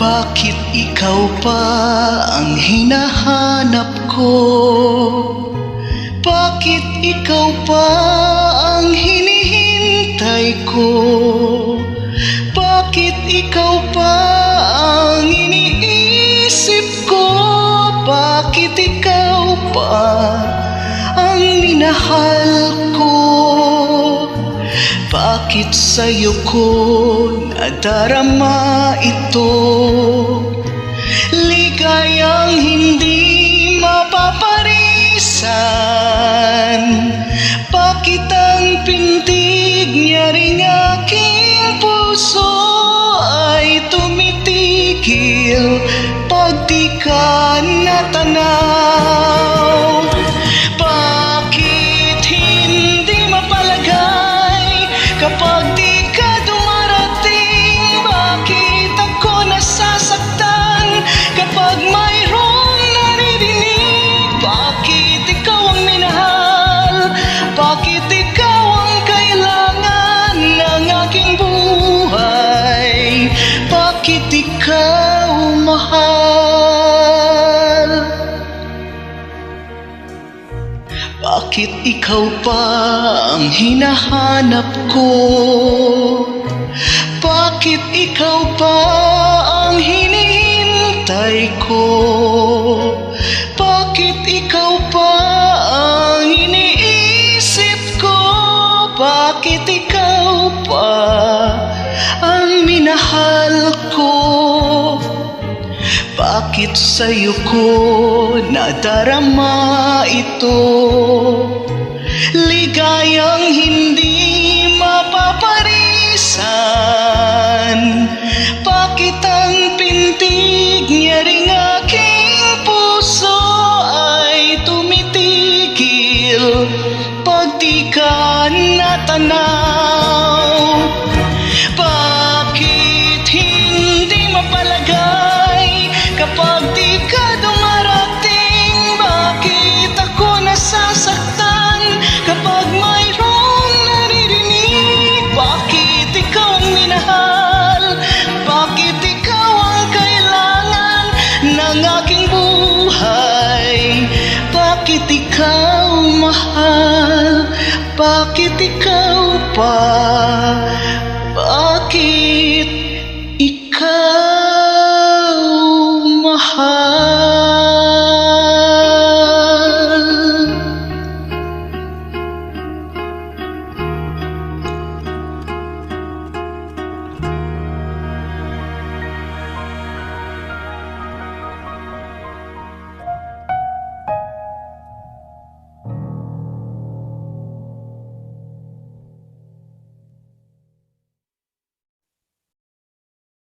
Bakit ikaw pa ang hinahanap ko? Bakit ikaw pa ang hinihintay ko? Bakit ikaw pa ang iniisip ko? Bakit ikaw pa ang minahal ko? Bakit sa'yo ko nadarama ito? Ligayang hindi mapaparisan Bakit ang pintig niya ring aking puso ay tumitigil Pag di ka Bakit ikaw pa ang hinahanap ko? Bakit ikaw pa ang hinihintay ko? Bakit ikaw pa ang iniisip ko? Bakit ikaw pa ang minahal ko? Bakit sa'yo ko nadarama ito? Ligayang hindi mapaparisan Bakit ang pintig niya ring aking puso ay tumitigil Pag di ka natanaw ikaw mahal? Bakit ikaw pa